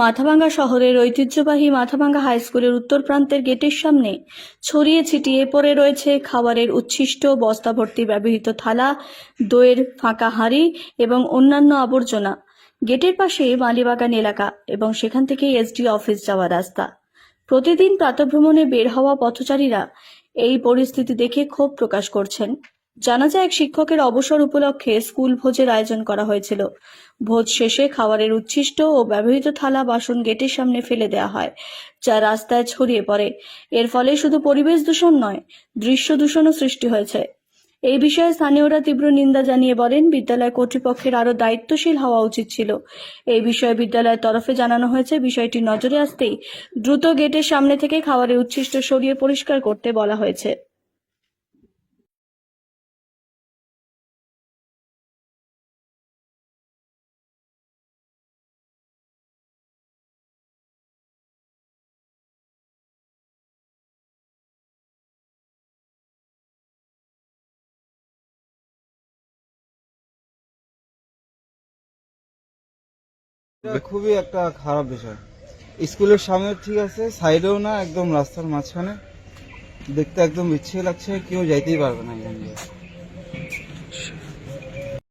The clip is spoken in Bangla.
মাথাভাঙ্গা শহরের ঐতিহ্যবাহী মাথাভাঙ্গা হাই স্কুলের উত্তর প্রান্তের গেটের সামনে ছড়িয়ে ছিটিয়ে পড়ে রয়েছে খাবারের উচ্ছিষ্ট বস্তা ভর্তি ব্যবহৃত থালা, দইয়ের ফাঁকা হাঁড়ি এবং অন্যান্য আবর্জনা। গেটের পাশে মালিবাগান এলাকা এবং সেখান থেকে এসডি অফিস যাওয়ার রাস্তা। প্রতিদিন প্রাতভ্রমণে বের হওয়া পথচারীরা এই পরিস্থিতি দেখে ক্ষোভ প্রকাশ করছেন। জানা যায় এক শিক্ষকের অবসর উপলক্ষে স্কুল ভোজের আয়োজন করা হয়েছিল। ভোজ শেষে খাবারের উচ্ছিষ্ট ও ব্যবহৃত থালা বাসন গেটের সামনে ফেলে দেওয়া হয়, যা রাস্তায় ছড়িয়ে পড়ে। এর ফলে শুধু পরিবেশ দূষণ নয়, দৃশ্য দূষণও সৃষ্টি হয়েছে। এই বিষয়ে স্থানীয়রা তীব্র নিন্দা জানিয়ে বলেন, বিদ্যালয় কর্তৃপক্ষের আরও দায়িত্বশীল হওয়া উচিত ছিল। এই বিষয়ে বিদ্যালয়ের তরফে জানানো হয়েছে, বিষয়টি নজরে আসতেই দ্রুত গেটের সামনে থেকে খাবারের উচ্ছিষ্ট সরিয়ে পরিষ্কার করতে বলা হয়েছে। খুবই একটা খারাপ বিষয়। স্কুলের সামনে ঠিক আছে, সাইডেও না, একদম রাস্তার মাঝখানে। দেখতে একদম ইচ্ছে লাগছে, কেউ যাইতেই পারবে না এখান দিয়ে।